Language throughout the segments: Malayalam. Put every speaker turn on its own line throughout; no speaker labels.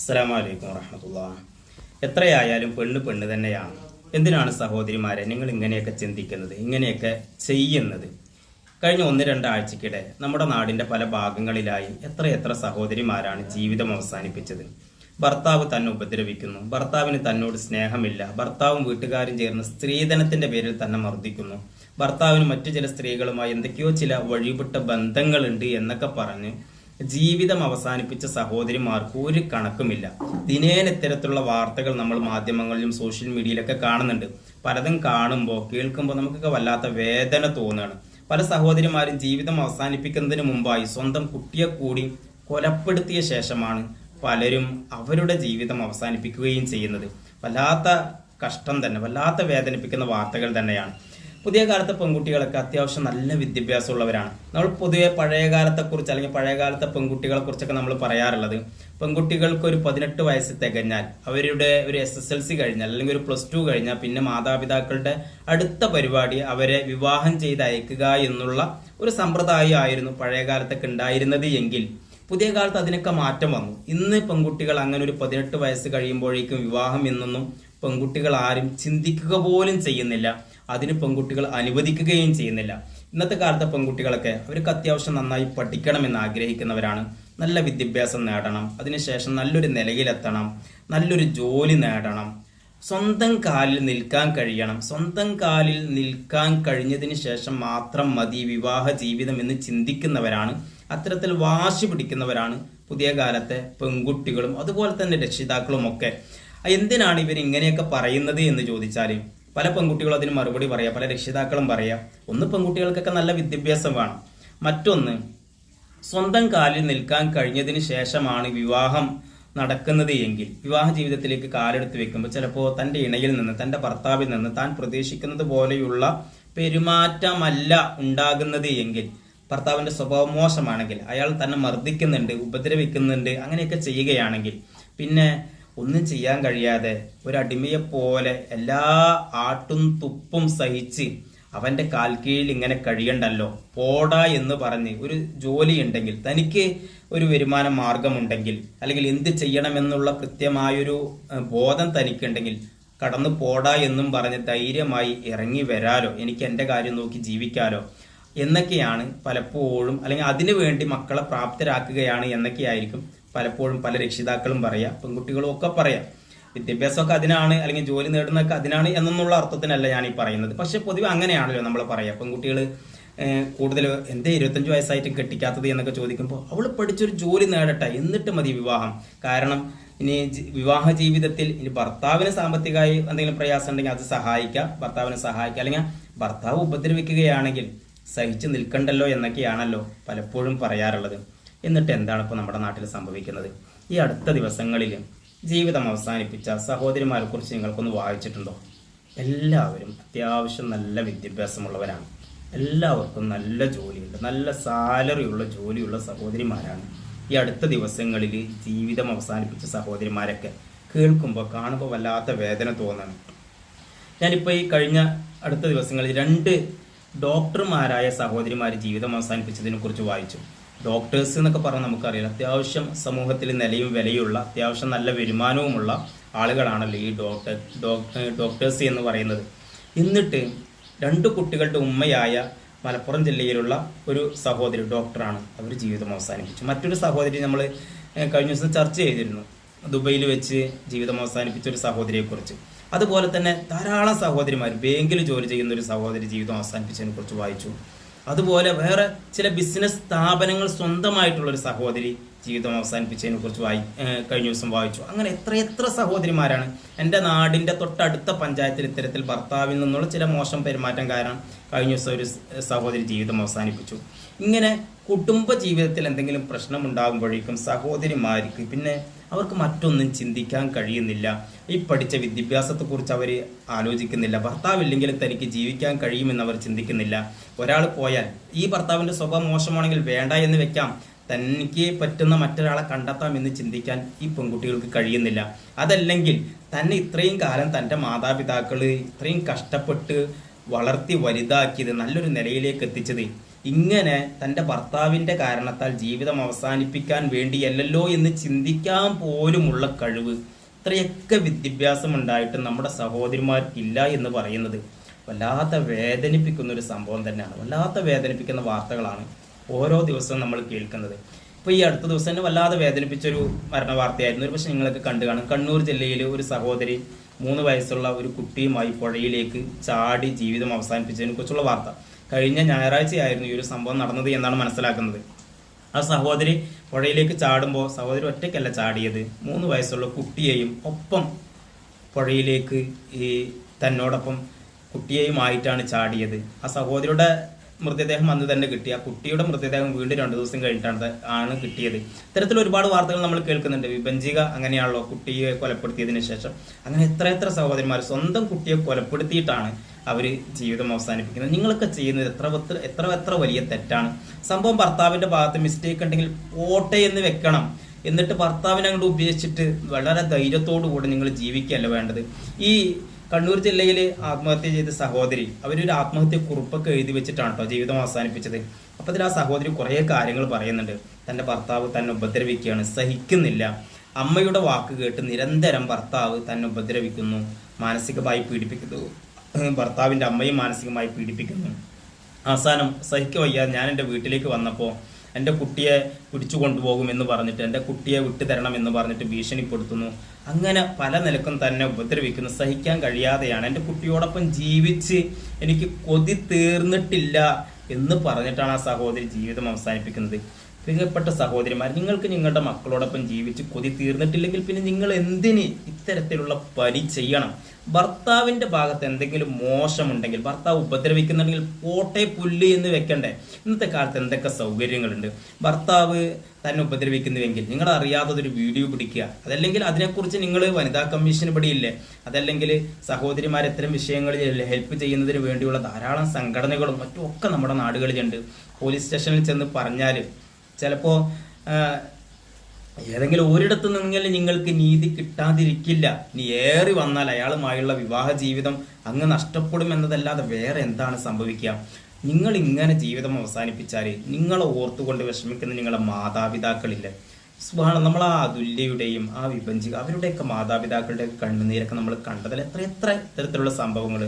അസ്സലാമു അലൈക്കും വറഹമത്തുള്ള. എത്രയായാലും പെണ്ണ് പെണ്ണ് തന്നെയാണ്. എന്തിനാണ് സഹോദരിമാരെ നിങ്ങൾ ഇങ്ങനെയൊക്കെ ചിന്തിക്കുന്നത് ഇങ്ങനെയൊക്കെ ചെയ്യുന്നത്? കഴിഞ്ഞ ഒന്ന് രണ്ടാഴ്ചക്കിടെ നമ്മുടെ നാടിന്റെ പല ഭാഗങ്ങളിലായി എത്രയെത്ര സഹോദരിമാരാണ് ജീവിതം അവസാനിപ്പിച്ചത്. ഭർത്താവ് തന്നെ ഉപദ്രവിക്കുന്നു ഭർത്താവിന് തന്നോട് സ്നേഹമില്ല ഭർത്താവും വീട്ടുകാരും ചേർന്ന് സ്ത്രീധനത്തിന്റെ പേരിൽ തന്നെ മർദ്ദിക്കുന്നു. ഭർത്താവിന് മറ്റു ചില സ്ത്രീകളുമായി എന്തൊക്കെയോ ചില വഴിപെട്ട ബന്ധങ്ങളുണ്ട് എന്നൊക്കെ പറഞ്ഞ് ജീവിതം അവസാനിപ്പിച്ച സഹോദരിമാർക്ക് ഒരു കണക്കുമില്ല. ദിനേന ഇത്തരത്തിലുള്ള വാർത്തകൾ നമ്മൾ മാധ്യമങ്ങളിലും സോഷ്യൽ മീഡിയയിലൊക്കെ കാണുന്നുണ്ട്. പലതും കാണുമ്പോൾ കേൾക്കുമ്പോൾ നമുക്കൊക്കെ വല്ലാത്ത വേദന തോന്നുകയാണ്. പല സഹോദരിമാരും ജീവിതം അവസാനിപ്പിക്കുന്നതിന് മുമ്പായി സ്വന്തം കുട്ടിയെ കൂടി കൊലപ്പെടുത്തിയ ശേഷമാണ് പലരും അവരുടെ ജീവിതം അവസാനിപ്പിക്കുകയും ചെയ്യുന്നത്. വല്ലാത്ത കഷ്ടം തന്നെ വല്ലാത്ത വേദനിപ്പിക്കുന്ന വാർത്തകൾ തന്നെയാണ്. പുതിയ കാലത്തെ പെൺകുട്ടികളൊക്കെ അത്യാവശ്യം നല്ല വിദ്യാഭ്യാസമുള്ളവരാണ്. നമ്മൾ പൊതുവെ പഴയ കാലത്തെക്കുറിച്ച് അല്ലെങ്കിൽ പഴയ കാലത്തെ പെൺകുട്ടികളെ കുറിച്ചൊക്കെ നമ്മൾ പറയാറുള്ളത് പെൺകുട്ടികൾക്ക് ഒരു പതിനെട്ട് വയസ്സ് തികഞ്ഞാൽ അവരുടെ ഒരു എസ് എസ് എൽ സി കഴിഞ്ഞാൽ അല്ലെങ്കിൽ ഒരു പ്ലസ് ടു കഴിഞ്ഞാൽ പിന്നെ മാതാപിതാക്കളുടെ അടുത്ത പരിപാടി അവരെ വിവാഹം ചെയ്ത് അയക്കുക എന്നുള്ള ഒരു സമ്പ്രദായമായിരുന്നു പഴയ കാലത്തൊക്കെ ഉണ്ടായിരുന്നത് എങ്കിൽ പുതിയ കാലത്ത് അതിനൊക്കെ മാറ്റം വന്നു. ഇന്ന് പെൺകുട്ടികൾ അങ്ങനെ ഒരു പതിനെട്ട് വയസ്സ് കഴിയുമ്പോഴേക്കും വിവാഹം എന്നൊന്നും പെൺകുട്ടികൾ ആരും ചിന്തിക്കുക പോലും ചെയ്യുന്നില്ല. അതിന് പെൺകുട്ടികൾ അനുവദിക്കുകയും ചെയ്യുന്നില്ല. ഇന്നത്തെ കാലത്തെ പെൺകുട്ടികളൊക്കെ അവർക്ക് അത്യാവശ്യം നന്നായി പഠിക്കണമെന്ന് ആഗ്രഹിക്കുന്നവരാണ്. നല്ല വിദ്യാഭ്യാസം നേടണം. അതിനുശേഷം നല്ലൊരു നിലയിലെത്തണം. നല്ലൊരു ജോലി നേടണം. സ്വന്തം കാലിൽ നിൽക്കാൻ കഴിയണം. സ്വന്തം കാലിൽ നിൽക്കാൻ കഴിഞ്ഞതിന് ശേഷം മാത്രം മതി വിവാഹ ജീവിതം എന്ന് ചിന്തിക്കുന്നവരാണ്. അത്തരത്തിൽ വാശി പിടിക്കുന്നവരാണ് പുതിയ കാലത്തെ പെൺകുട്ടികളും അതുപോലെ തന്നെ രക്ഷിതാക്കളും ഒക്കെ എന്തിനാണ് ഇവർ ഇങ്ങനെയൊക്കെ പറയുന്നത് എന്ന് ചോദിച്ചാൽ പല പെൺകുട്ടികളും അതിന് മറുപടി പറയാം പല രക്ഷിതാക്കളും പറയാം. ഒന്ന് പെൺകുട്ടികൾക്കൊക്കെ നല്ല വിദ്യാഭ്യാസം വേണം. മറ്റൊന്ന് സ്വന്തം കാലിൽ നിൽക്കാൻ കഴിഞ്ഞതിന് ശേഷമാണ് വിവാഹം നടക്കുന്നത് എങ്കിൽ വിവാഹ ജീവിതത്തിലേക്ക് കാലെടുത്ത് വെക്കുമ്പോൾ ചിലപ്പോൾ തന്റെ ഇണയിൽ നിന്ന് തന്റെ ഭർത്താവിൽ നിന്ന് താൻ പ്രതീക്ഷിക്കുന്നത് പോലെയുള്ള പെരുമാറ്റമല്ല ഉണ്ടാകുന്നത് എങ്കിൽ ഭർത്താവിന്റെ സ്വഭാവം മോശമാണെങ്കിൽ അയാൾ തന്നെ മർദ്ദിക്കുന്നുണ്ട് ഉപദ്രവിക്കുന്നുണ്ട് അങ്ങനെയൊക്കെ ചെയ്യുകയാണെങ്കിൽ പിന്നെ ഒന്നും ചെയ്യാൻ കഴിയാതെ ഒരു അടിമയെ പോലെ എല്ലാ ആട്ടും തുപ്പും സഹിച്ച് അവന്റെ കാൽക്കീഴിൽ കീഴിൽ ഇങ്ങനെ കഴിയണ്ടല്ലോ? പോടാ എന്ന് പറഞ്ഞ് ഒരു ജോലി ഉണ്ടെങ്കിൽ തനിക്ക് ഒരു വരുമാന മാർഗമുണ്ടെങ്കിൽ അല്ലെങ്കിൽ എന്ത് ചെയ്യണമെന്നുള്ള കൃത്യമായൊരു ബോധം തനിക്കുണ്ടെങ്കിൽ കടന്നു പോടാ എന്നും പറഞ്ഞ് ധൈര്യമായി ഇറങ്ങി വരാലോ? എനിക്ക് എന്റെ കാര്യം നോക്കി ജീവിക്കാലോ? എന്നൊക്കെയാണ് പലപ്പോഴും അല്ലെങ്കിൽ അതിനു വേണ്ടി മക്കളെ പ്രാപ്തരാക്കുകയാണ് എന്നൊക്കെയായിരിക്കും പലപ്പോഴും പല രക്ഷിതാക്കളും പറയാം പെൺകുട്ടികളും ഒക്കെ പറയാം വിദ്യാഭ്യാസമൊക്കെ അതിനാണ് അല്ലെങ്കിൽ ജോലി നേടുന്നതൊക്കെ അതിനാണ് എന്നുള്ള അർത്ഥത്തിനല്ല ഞാൻ ഈ പറയുന്നത്. പക്ഷെ പൊതുവെ അങ്ങനെയാണല്ലോ നമ്മൾ പറയാം പെൺകുട്ടികൾ കൂടുതൽ എന്തേ ഇരുപത്തഞ്ച് വയസ്സായിട്ട് കെട്ടിക്കാത്തത് എന്നൊക്കെ ചോദിക്കുമ്പോൾ അവൾ പഠിച്ചൊരു ജോലി നേടട്ടെ എന്നിട്ട് മതി വിവാഹം. കാരണം ഇനി വിവാഹ ജീവിതത്തിൽ ഇനി ഭർത്താവിന് സാമ്പത്തികമായി എന്തെങ്കിലും പ്രയാസം ഉണ്ടെങ്കിൽ അത് സഹായിക്കാം ഭർത്താവിനെ സഹായിക്കാം. അല്ലെങ്കിൽ ഭർത്താവ് ഉപദ്രവിക്കുകയാണെങ്കിൽ സഹിച്ചു നിൽക്കണ്ടല്ലോ എന്നൊക്കെയാണല്ലോ പലപ്പോഴും പറയാറുള്ളത്. എന്നിട്ട് എന്താണ് ഇപ്പോൾ നമ്മുടെ നാട്ടിൽ സംഭവിക്കുന്നത്? ഈ അടുത്ത ദിവസങ്ങളിൽ ജീവിതം അവസാനിപ്പിച്ച സഹോദരിമാരെ കുറിച്ച് നിങ്ങൾക്കൊന്ന് വായിച്ചിട്ടുണ്ടോ? എല്ലാവരും അത്യാവശ്യം നല്ല വിദ്യാഭ്യാസമുള്ളവരാണ്. എല്ലാവർക്കും നല്ല ജോലിയുണ്ട്. നല്ല സാലറി ഉള്ള ജോലിയുള്ള സഹോദരിമാരാണ്. ഈ അടുത്ത ദിവസങ്ങളിൽ ജീവിതം അവസാനിപ്പിച്ച സഹോദരിമാരൊക്കെ കേൾക്കുമ്പോൾ കാണുമ്പോൾ വല്ലാത്ത വേദന തോന്നണം. ഞാനിപ്പോൾ ഈ കഴിഞ്ഞ അടുത്ത ദിവസങ്ങളിൽ രണ്ട് ഡോക്ടർമാരായ സഹോദരിമാർ ജീവിതം അവസാനിപ്പിച്ചതിനെ കുറിച്ച് വായിച്ചു. ഡോക്ടേഴ്സ് എന്നൊക്കെ പറഞ്ഞാൽ നമുക്കറിയാം. അത്യാവശ്യം സമൂഹത്തിൽ നിലയും വിലയുള്ള അത്യാവശ്യം നല്ല വരുമാനവുമുള്ള ആളുകളാണല്ലോ ഈ ഡോക്ടർ ഡോക്ടേഴ്സ് എന്ന് പറയുന്നത്. എന്നിട്ട് രണ്ട് കുട്ടികളുടെ ഉമ്മയായ മലപ്പുറം ജില്ലയിലുള്ള ഒരു സഹോദരി ഡോക്ടറാണ് അവർ ജീവിതം അവസാനിപ്പിച്ചു. മറ്റൊരു സഹോദരി നമ്മൾ കഴിഞ്ഞ ദിവസം ചർച്ച ചെയ്തിരുന്നു. ദുബൈയിൽ വെച്ച് ജീവിതം അവസാനിപ്പിച്ച ഒരു സഹോദരിയെക്കുറിച്ച്. അതുപോലെ തന്നെ ധാരാളം സഹോദരിമാർ ബാങ്കിൽ ജോലി ചെയ്യുന്ന ഒരു സഹോദരി ജീവിതം അവസാനിപ്പിച്ചതിനെ കുറിച്ച് വായിച്ചു. അതുപോലെ വേറെ ചില ബിസിനസ് സ്ഥാപനങ്ങൾ സ്വന്തമായിട്ടുള്ള ഒരു സഹോദരി ജീവിതം അവസാനിപ്പിച്ചതിനെ കുറിച്ച് വായി കഴിഞ്ഞ ദിവസം വായിച്ചു. അങ്ങനെ എത്രയെത്ര എത്ര സഹോദരിമാരാണ്. എന്റെ നാടിന്റെ തൊട്ടടുത്ത പഞ്ചായത്തിൽ ഇത്തരത്തിൽ ഭർത്താവിൽ നിന്നുള്ള ചില മോശം പെരുമാറ്റം കാരണം കഴിഞ്ഞ ദിവസം ഒരു സഹോദരി ജീവിതം അവസാനിപ്പിച്ചു. ഇങ്ങനെ കുടുംബ ജീവിതത്തിൽ എന്തെങ്കിലും പ്രശ്നം ഉണ്ടാകുമ്പോഴേക്കും സഹോദരിമാർക്ക് പിന്നെ അവർക്ക് മറ്റൊന്നും ചിന്തിക്കാൻ കഴിയുന്നില്ല. ഈ പഠിച്ച വിദ്യാഭ്യാസത്തെക്കുറിച്ച് അവർ ആലോചിക്കുന്നില്ല. ഭർത്താവില്ലെങ്കിലും തനിക്ക് ജീവിക്കാൻ കഴിയുമെന്ന് അവർ ചിന്തിക്കുന്നില്ല. ഒരാൾ പോയാൽ ഈ ഭർത്താവിന്റെ സ്വഭാവം മോശമാണെങ്കിൽ വേണ്ട എന്ന് വെക്കാം. തനിക്ക് പറ്റുന്ന മറ്റൊരാളെ കണ്ടെത്താം എന്ന് ചിന്തിക്കാൻ ഈ പെൺകുട്ടികൾക്ക് കഴിയുന്നില്ല. അതല്ലെങ്കിൽ തന്നെ ഇത്രയും കാലം തന്റെ മാതാപിതാക്കൾ ഇത്രയും കഷ്ടപ്പെട്ട് വളർത്തി വലുതാക്കിയത് നല്ലൊരു നിലയിലേക്ക് എത്തിച്ചത് ഇങ്ങനെ തന്റെ ഭർത്താവിന്റെ കാരണത്താൽ ജീവിതം അവസാനിപ്പിക്കാൻ വേണ്ടിയല്ലല്ലോ എന്ന് ചിന്തിക്കാൻ പോലുമുള്ള കഴിവ് ഇത്രയൊക്കെ വിദ്യാഭ്യാസം ഉണ്ടായിട്ട് നമ്മുടെ സഹോദരിമാർക്കില്ല എന്ന് പറയുന്നത് വല്ലാത്ത വേദനിപ്പിക്കുന്ന ഒരു സംഭവം തന്നെയാണ് വല്ലാത്ത വേദനിപ്പിക്കുന്ന വാർത്തകളാണ് ഓരോ ദിവസവും നമ്മൾ കേൾക്കുന്നത്. ഇപ്പോൾ ഈ അടുത്ത ദിവസം തന്നെ വല്ലാതെ വേദനിപ്പിച്ചൊരു മരണ വാർത്തയായിരുന്നു ഒരു പക്ഷേ നിങ്ങളൊക്കെ കണ്ടു കാണും. കണ്ണൂർ ജില്ലയിൽ ഒരു സഹോദരി മൂന്ന് വയസ്സുള്ള ഒരു കുട്ടിയുമായി പുഴയിലേക്ക് ചാടി ജീവിതം അവസാനിപ്പിച്ചതിനെ കുറിച്ചുള്ള വാർത്ത. കഴിഞ്ഞ ഞായറാഴ്ചയായിരുന്നു ഈ ഒരു സംഭവം നടന്നത് എന്നാണ് മനസ്സിലാക്കുന്നത്. ആ സഹോദരി പുഴയിലേക്ക് ചാടുമ്പോൾ സഹോദരി ഒറ്റയ്ക്കല്ല ചാടിയത്. മൂന്ന് വയസ്സുള്ള കുട്ടിയെയും ഒപ്പം പുഴയിലേക്ക് ഈ തന്നോടൊപ്പം കുട്ടിയെയുമായിട്ടാണ് ചാടിയത്. ആ സഹോദരിയുടെ മൃതദേഹം അന്ന് തന്നെ കിട്ടി. ആ കുട്ടിയുടെ മൃതദേഹം വീണ്ടും രണ്ടു ദിവസം കഴിഞ്ഞിട്ടാണ് ആണ് കിട്ടിയത്. ഇത്തരത്തിൽ ഒരുപാട് വാർത്തകൾ നമ്മൾ കേൾക്കുന്നുണ്ട്. വിഭജിക അങ്ങനെയാണല്ലോ കുട്ടിയെ കൊലപ്പെടുത്തിയതിന് ശേഷം. അങ്ങനെ എത്ര എത്ര സഹോദരന്മാർ സ്വന്തം കുട്ടിയെ കൊലപ്പെടുത്തിയിട്ടാണ് അവർ ജീവിതം അവസാനിപ്പിക്കുന്നത് നിങ്ങളൊക്കെ ചെയ്യുന്നത് എത്ര എത്ര എത്ര വലിയ തെറ്റാണ്. സംഭവം ഭർത്താവിന്റെ ഭാഗത്ത് മിസ്റ്റേക്ക് ഉണ്ടെങ്കിൽ പോട്ടെ എന്ന് വെക്കണം. എന്നിട്ട് ഭർത്താവിനെ അങ്ങോട്ട് ഉപേക്ഷിച്ചിട്ട് വളരെ ധൈര്യത്തോടു കൂടി നിങ്ങൾ ജീവിക്കുകയല്ല വേണ്ടത്. ഈ കണ്ണൂർ ജില്ലയിൽ ആത്മഹത്യ ചെയ്ത സഹോദരി അവരൊരു ആത്മഹത്യ കുറിപ്പൊക്കെ എഴുതി വെച്ചിട്ടാണ് കേട്ടോ ജീവിതം അവസാനിപ്പിച്ചത്. അപ്പോൾ ആ സഹോദരി കുറേ കാര്യങ്ങൾ പറയുന്നുണ്ട്. തന്റെ ഭർത്താവ് തന്നെ ഉപദ്രവിക്കുകയാണ് സഹിക്കുന്നില്ല. അമ്മയുടെ വാക്ക് കേട്ട് നിരന്തരം ഭർത്താവ് തന്നെ ഉപദ്രവിക്കുന്നു. മാനസികമായി പീഡിപ്പിക്കുന്നു. ഭർത്താവിന്റെ അമ്മയും മാനസികമായി പീഡിപ്പിക്കുന്നു. അവസാനം സഹിക്ക വയ്യാതെ ഞാൻ എന്റെ വീട്ടിലേക്ക് വന്നപ്പോൾ എന്റെ കുട്ടിയെ പിടിച്ചു കൊണ്ടുപോകും എന്ന് പറഞ്ഞിട്ട് എന്റെ കുട്ടിയെ വിട്ടു തരണം എന്ന് പറഞ്ഞിട്ട് ഭീഷണിപ്പെടുത്തുന്നു. അങ്ങനെ പല നിലക്കും തന്നെ ഉപദ്രവിക്കുന്നു. സഹിക്കാൻ കഴിയാതെയാണ് എന്റെ കുട്ടിയോടൊപ്പം ജീവിച്ച് എനിക്ക് കൊതി തീർന്നിട്ടില്ല എന്ന് പറഞ്ഞിട്ടാണ് ആ സഹോദരി ജീവിതം അവസാനിപ്പിക്കുന്നത്. പ്രിയപ്പെട്ട സഹോദരിമാർ നിങ്ങൾക്ക് നിങ്ങളുടെ മക്കളോടൊപ്പം ജീവിച്ച് കൊതി തീർന്നിട്ടില്ലെങ്കിൽ പിന്നെ നിങ്ങൾ എന്തിന് ഇത്തരത്തിലുള്ള പരി ചെയ്യണം? ഭർത്താവിന്റെ ഭാഗത്ത് എന്തെങ്കിലും മോശമുണ്ടെങ്കിൽ ഭർത്താവ് ഉപദ്രവിക്കുന്നുണ്ടെങ്കിൽ പോട്ടെ പുല്ല് എന്ന് വെക്കണ്ടേ? ഇന്നത്തെ കാലത്ത് എന്തൊക്കെ സൗകര്യങ്ങളുണ്ട്? ഭർത്താവ് തന്നെ ഉപദ്രവിക്കുന്നുവെങ്കിൽ നിങ്ങൾ അറിയാത്തതൊരു വീഡിയോ പിടിക്കുക. അതല്ലെങ്കിൽ അതിനെക്കുറിച്ച് നിങ്ങൾ വനിതാ കമ്മീഷൻ പടിയില്ലേ? അതല്ലെങ്കിൽ സഹോദരിമാർ ഇത്തരം വിഷയങ്ങളിൽ ഹെൽപ്പ് ചെയ്യുന്നതിന് വേണ്ടിയുള്ള ധാരാളം സംഘടനകളും മറ്റും ഒക്കെ നമ്മുടെ നാടുകളിലുണ്ട്. പോലീസ് സ്റ്റേഷനിൽ ചെന്ന് പറഞ്ഞാൽ ചിലപ്പോ ഏതെങ്കിലും ഒരിടത്ത് നിന്നെങ്കിലും നിങ്ങൾക്ക് നീതി കിട്ടാതിരിക്കില്ല. നീ ഏറി വന്നാൽ അയാളുമായുള്ള വിവാഹ ജീവിതം അങ്ങ് നഷ്ടപ്പെടും എന്നതല്ലാതെ വേറെ എന്താണ് സംഭവിക്കുക? നിങ്ങൾ ഇങ്ങനെ ജീവിതം അവസാനിപ്പിച്ചാൽ നിങ്ങളെ ഓർത്തുകൊണ്ട് വിഷമിക്കുന്ന നിങ്ങളെ മാതാപിതാക്കളില്ലേ. സുഹാണ് നമ്മൾ ആ അതുല്യയുടെയും ആ വിഭജിക അവരുടെയൊക്കെ മാതാപിതാക്കളുടെ കണ്ണുനീരൊക്കെ നമ്മൾ കണ്ടതിൽ എത്ര എത്ര ഇത്തരത്തിലുള്ള സംഭവങ്ങൾ.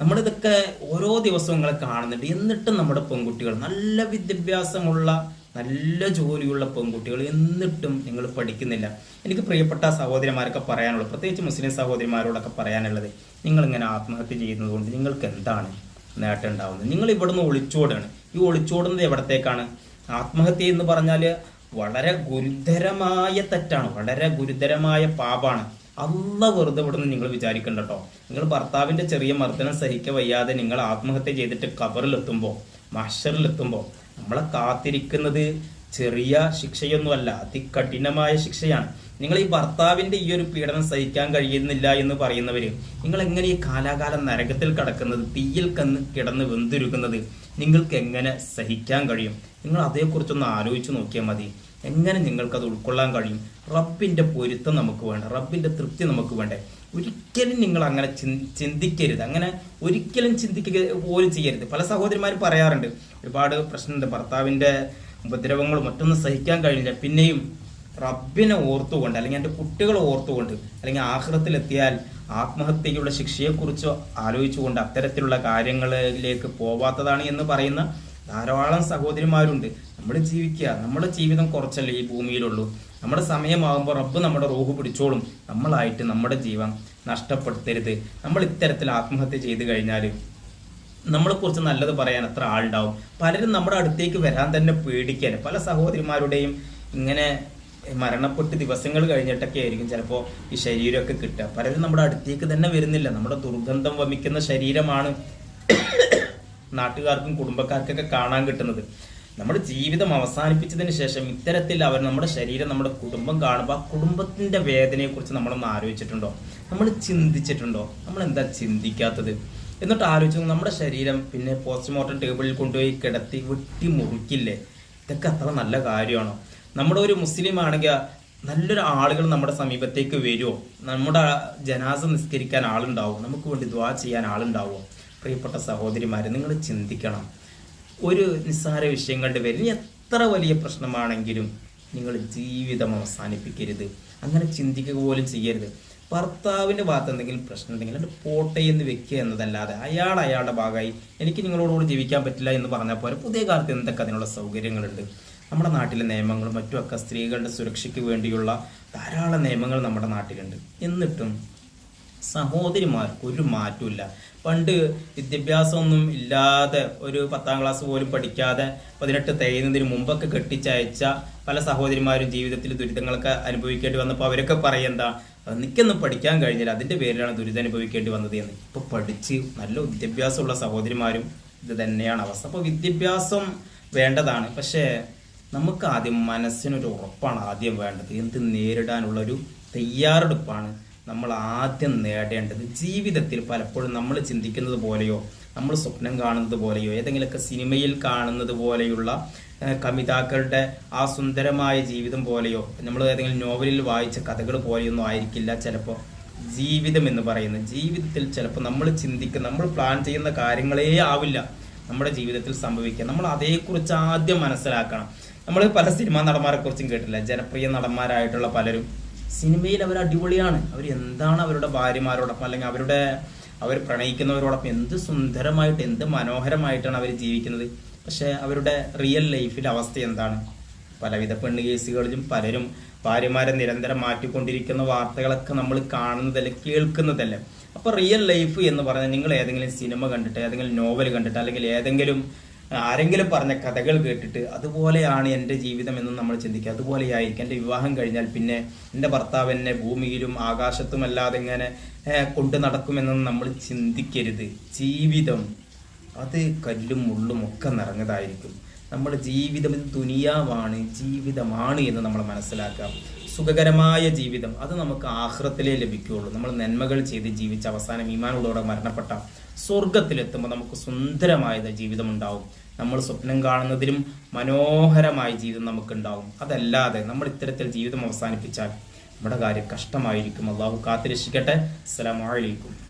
നമ്മളിതൊക്കെ ഓരോ ദിവസവും കാണുന്നുണ്ട്. എന്നിട്ടും നമ്മുടെ പെൺകുട്ടികൾ നല്ല വിദ്യാഭ്യാസമുള്ള നല്ല ജോലിയുള്ള പെൺകുട്ടികൾ എന്നിട്ടും നിങ്ങൾ പഠിക്കുന്നില്ല. എനിക്ക് പ്രിയപ്പെട്ട സഹോദരിമാരൊക്കെ പറയാനുള്ളത് പ്രത്യേകിച്ച് മുസ്ലിം സഹോദരിമാരോടൊക്കെ പറയാനുള്ളത് നിങ്ങൾ ഇങ്ങനെ ആത്മഹത്യ ചെയ്യുന്നത് കൊണ്ട് നിങ്ങൾക്ക് എന്താണ് നേട്ടം ഉണ്ടാവുന്നത്? നിങ്ങൾ ഇവിടുന്ന് ഒളിച്ചോടാണ്. ഈ ഒളിച്ചോടുന്നത് എവിടത്തേക്കാണ്? ആത്മഹത്യ എന്ന് പറഞ്ഞാൽ വളരെ ഗുരുതരമായ തെറ്റാണ്. വളരെ ഗുരുതരമായ പാപാണ്. അല്ല വെറുതെ ഇവിടുന്ന് നിങ്ങൾ വിചാരിക്കണ്ട കേട്ടോ നിങ്ങൾ ഭർത്താവിന്റെ ചെറിയ മർദ്ദനം സഹിക്ക വയ്യാതെ നിങ്ങൾ ആത്മഹത്യ ചെയ്തിട്ട് കബറിലെത്തുമ്പോൾ മഷറിലെത്തുമ്പോൾ നമ്മളെ കാത്തിരിക്കുന്നത് ചെറിയ ശിക്ഷയൊന്നുമല്ല അതികഠിനമായ ശിക്ഷയാണ്. നിങ്ങൾ ഈ ഭർത്താവിന്റെ ഈ ഒരു പീഡനം സഹിക്കാൻ കഴിയുന്നില്ല എന്ന് പറയുന്നവര് നിങ്ങൾ എങ്ങനെ ഈ കാലാകാലം നരകത്തിൽ കടക്കുന്നത് തീയിൽ കന്ന് കിടന്ന് വെന്തുരുക്കുന്നത് നിങ്ങൾക്ക് എങ്ങനെ സഹിക്കാൻ കഴിയും? നിങ്ങൾ അതേക്കുറിച്ചൊന്ന് ആലോചിച്ച് നോക്കിയാൽ മതി. എങ്ങനെ നിങ്ങൾക്കത് ഉൾക്കൊള്ളാൻ കഴിയും? റബ്ബിന്റെ പൊരുത്തം നമുക്ക് വേണ്ട റബ്ബിന്റെ തൃപ്തി നമുക്ക് വേണ്ടേ? ഒരിക്കലും നിങ്ങൾ അങ്ങനെ ചിന്തിക്കരുത്. അങ്ങനെ ഒരിക്കലും ചിന്തിക്കുക പോലും ചെയ്യരുത്. പല സഹോദരിമാരും പറയാറുണ്ട് ഒരുപാട് പ്രശ്നമുണ്ട്. ഭർത്താവിന്റെ ഉപദ്രവങ്ങളും മറ്റൊന്നും സഹിക്കാൻ കഴിയില്ല. പിന്നെയും റബ്ബിനെ ഓർത്തുകൊണ്ട് അല്ലെങ്കിൽ എന്റെ കുട്ടികളെ ഓർത്തുകൊണ്ട് അല്ലെങ്കിൽ ആഹ്റത്തിലെത്തിയാൽ ആത്മഹത്യയുടെ ശിക്ഷയെക്കുറിച്ചോ ആലോചിച്ചുകൊണ്ട് അത്തരത്തിലുള്ള കാര്യങ്ങളിലേക്ക് പോവാത്തതാണ് എന്ന് പറയുന്ന ധാരാളം സഹോദരിമാരുണ്ട്. നമ്മൾ ജീവിക്കുക നമ്മുടെ ജീവിതം കുറച്ചല്ലേ ഈ ഭൂമിയിലുള്ളൂ. നമ്മുടെ സമയമാകുമ്പോൾ റബ്ബ് നമ്മുടെ റോഹ് പിടിച്ചോളും. നമ്മളായിട്ട് നമ്മുടെ ജീവൻ നഷ്ടപ്പെടുത്തരുത്. നമ്മൾ ഇത്തരത്തിൽ ആത്മഹത്യ ചെയ്തു കഴിഞ്ഞാൽ നമ്മളെ കുറിച്ച് നല്ലത് പറയാൻ എത്ര ആളുണ്ടാവും. പലരും നമ്മുടെ അടുത്തേക്ക് വരാൻ തന്നെ പേടിക്കാൻ പല സഹോദരിമാരുടെയും ഇങ്ങനെ മരണപ്പെട്ട് ദിവസങ്ങൾ കഴിഞ്ഞിട്ടൊക്കെ ആയിരിക്കും ചിലപ്പോൾ ഈ ശരീരമൊക്കെ കിട്ടുക. പലരും നമ്മുടെ അടുത്തേക്ക് തന്നെ വരുന്നില്ല. നമ്മുടെ ദുർഗന്ധം വമിക്കുന്ന ശരീരമാണ് നാട്ടുകാർക്കും കുടുംബക്കാർക്കൊക്കെ കാണാൻ കിട്ടുന്നത്. നമ്മുടെ ജീവിതം അവസാനിപ്പിച്ചതിന് ശേഷം ഇത്തരത്തിൽ അവർ നമ്മുടെ ശരീരം നമ്മുടെ കുടുംബം കാണുമ്പോൾ ആ കുടുംബത്തിന്റെ വേദനയെക്കുറിച്ച് നമ്മളൊന്ന് ആലോചിച്ചിട്ടുണ്ടോ? നമ്മൾ ചിന്തിച്ചിട്ടുണ്ടോ? നമ്മൾ എന്താ ചിന്തിക്കാത്തത്? എന്നിട്ട് ആലോചിച്ചു നമ്മുടെ ശരീരം പിന്നെ പോസ്റ്റ്മോർട്ടം ടേബിളിൽ കൊണ്ടുപോയി കിടത്തി വെട്ടി മുറിക്കില്ലേ? ഇതൊക്കെ അത്ര നല്ല കാര്യമാണോ? നമ്മുടെ ഒരു മുസ്ലിം ആണെങ്കിൽ നല്ലൊരു ആളുകൾ നമ്മുടെ സമീപത്തേക്ക് വരുമോ നമ്മുടെ ജനാസ നിസ്കരിക്കാൻ ആളുണ്ടാവുമോ നമുക്ക് വേണ്ടി ദ്വാ ചെയ്യാൻ ആളുണ്ടാവുമോ പ്രിയപ്പെട്ട സഹോദരിമാരെ നിങ്ങൾ ചിന്തിക്കണം. ഒരു നിസ്സാര വിഷയങ്ങളുടെ പേരിൽ എത്ര വലിയ പ്രശ്നമാണെങ്കിലും നിങ്ങൾ ജീവിതം അവസാനിപ്പിക്കരുത്. അങ്ങനെ ചിന്തിക്കുക പോലും ചെയ്യരുത്. ഭർത്താവിന്റെ ഭാഗത്ത് എന്തെങ്കിലും പ്രശ്നം ഉണ്ടെങ്കിൽ അത് പോട്ടെ എന്ന് വെക്കുക എന്നതല്ലാതെ അയാൾ അയാളുടെ ഭാഗമായി എനിക്ക് നിങ്ങളോടുകൂടി ജീവിക്കാൻ പറ്റില്ല എന്ന് പറഞ്ഞാൽ പോലെ പുതിയ കാലത്ത് എന്തൊക്കെ അതിനുള്ള സൗകര്യങ്ങളുണ്ട്? നമ്മുടെ നാട്ടിലെ നിയമങ്ങളും മറ്റുമൊക്കെ സ്ത്രീകളുടെ സുരക്ഷയ്ക്ക് വേണ്ടിയുള്ള ധാരാളം നിയമങ്ങൾ നമ്മുടെ നാട്ടിലുണ്ട്. എന്നിട്ടും സഹോദരിമാർക്ക് ഒരു മാറ്റമില്ല പണ്ട് വിദ്യാഭ്യാസമൊന്നും ഇല്ലാതെ ഒരു പത്താം ക്ലാസ് പോലും പഠിക്കാതെ പതിനെട്ട് തേയുന്നതിന് മുമ്പൊക്കെ കെട്ടിച്ചയച്ച പല സഹോദരിമാരും ജീവിതത്തിൽ ദുരിതങ്ങളൊക്കെ അനുഭവിക്കേണ്ടി വന്നപ്പോൾ അവരൊക്കെ പറയെന്താ എനിക്കൊന്നും പഠിക്കാൻ കഴിഞ്ഞില്ല. അതിന്റെ പേരിലാണ് ദുരിതം അനുഭവിക്കേണ്ടി വന്നത് എന്ന്. ഇപ്പോൾ പഠിച്ച് നല്ല വിദ്യാഭ്യാസമുള്ള സഹോദരിമാരും ഇത് തന്നെയാണ് അവസ്ഥ. അപ്പോൾ വിദ്യാഭ്യാസം വേണ്ടതാണ്. പക്ഷേ നമുക്ക് ആദ്യം മനസ്സിനൊരു ഉറപ്പാണ് ആദ്യം വേണ്ടത്. എന്ത് നേരിടാനുള്ള ഒരു തയ്യാറെടുപ്പാണ്. നമ്മൾ ആദ്യം നേടേണ്ടത് ജീവിതത്തിൽ പലപ്പോഴും നമ്മൾ ചിന്തിക്കുന്നത് പോലെയോ നമ്മൾ സ്വപ്നം കാണുന്നത് പോലെയോ ഏതെങ്കിലുമൊക്കെ സിനിമയിൽ കാണുന്നത് പോലെയുള്ള കവിതാക്കളുടെ ആ സുന്ദരമായ ജീവിതം പോലെയോ നമ്മൾ ഏതെങ്കിലും നോവലിൽ വായിച്ച കഥകൾ പോലെയൊന്നും ആയിരിക്കില്ല ചിലപ്പോൾ. ജീവിതം എന്ന് പറയുന്നത് ജീവിതത്തിൽ ചിലപ്പോൾ നമ്മൾ ചിന്തിക്കുന്ന നമ്മൾ പ്ലാൻ ചെയ്യുന്ന കാര്യങ്ങളേ ആവില്ല. നമ്മുടെ ജീവിതത്തിൽ സംഭവിക്കുക. നമ്മൾ അതേക്കുറിച്ച് ആദ്യം മനസ്സിലാക്കണം. നമ്മൾ പല സിനിമാ നടന്മാരെ കുറിച്ചും കേട്ടില്ല ജനപ്രിയ നടന്മാരായിട്ടുള്ള പലരും. സിനിമയിൽ അവർ അടിപൊളിയാണ്. അവർ എന്താണ് അവരുടെ ഭാര്യമാരോടൊപ്പം അല്ലെങ്കിൽ അവരുടെ അവർ പ്രണയിക്കുന്നവരോടൊപ്പം എന്ത് സുന്ദരമായിട്ട് എന്ത് മനോഹരമായിട്ടാണ് അവർ ജീവിക്കുന്നത്. പക്ഷെ അവരുടെ റിയൽ ലൈഫിലെ അവസ്ഥ എന്താണ്? പലവിധ പെണ്ണ് കേസുകളിലും പലരും ഭാര്യമാരെ നിരന്തരം മാറ്റിക്കൊണ്ടിരിക്കുന്ന വാർത്തകളൊക്കെ നമ്മൾ കാണുന്നതല്ലേ കേൾക്കുന്നതല്ലേ. അപ്പൊ റിയൽ ലൈഫ് എന്ന് പറഞ്ഞാൽ നിങ്ങൾ ഏതെങ്കിലും സിനിമ കണ്ടിട്ട് ഏതെങ്കിലും നോവൽ കണ്ടിട്ട് അല്ലെങ്കിൽ ഏതെങ്കിലും ആരെങ്കിലും പറഞ്ഞ കഥകൾ കേട്ടിട്ട് അതുപോലെയാണ് എന്റെ ജീവിതം എന്ന് നമ്മൾ ചിന്തിക്കുക. അതുപോലെയായിരിക്കും എന്റെ വിവാഹം കഴിഞ്ഞാൽ പിന്നെ എന്റെ ഭർത്താവ് എന്നെ ഭൂമിയിലും ആകാശത്തും അല്ലാതെ ഇങ്ങനെ കൊണ്ടു നടക്കുമെന്നൊന്നും നമ്മൾ ചിന്തിക്കരുത്. ജീവിതം അത് കല്ലും മുള്ളും ഒക്കെ നിറഞ്ഞതായിരിക്കും. നമ്മുടെ ജീവിതം ഇത് ദുനിയാവാണ് ജീവിതമാണ് എന്ന് നമ്മൾ മനസ്സിലാക്കുക. സുഖകരമായ ജീവിതം അത് നമുക്ക് ആഹ്റത്തിലേ ലഭിക്കുകയുള്ളൂ. നമ്മൾ നന്മകൾ ചെയ്ത് ജീവിച്ച അവസാനം ഈമാനോടെ മരണപ്പെട്ട സ്വർഗത്തിലെത്തുമ്പോൾ നമുക്ക് സുന്ദരമായ ജീവിതം ഉണ്ടാവും. നമ്മൾ സ്വപ്നം കാണുന്നതിലും മനോഹരമായ ജീവിതം നമുക്കുണ്ടാവും. അതല്ലാതെ നമ്മൾ ഇത്തരത്തിൽ ജീവിതം അവസാനിപ്പിച്ചാൽ നമ്മുടെ കാര്യം കഷ്ടമായിരിക്കും. അള്ളാഹു കാത്തിരക്ഷിക്കട്ടെ. അസ്സലാമു അലൈക്കും.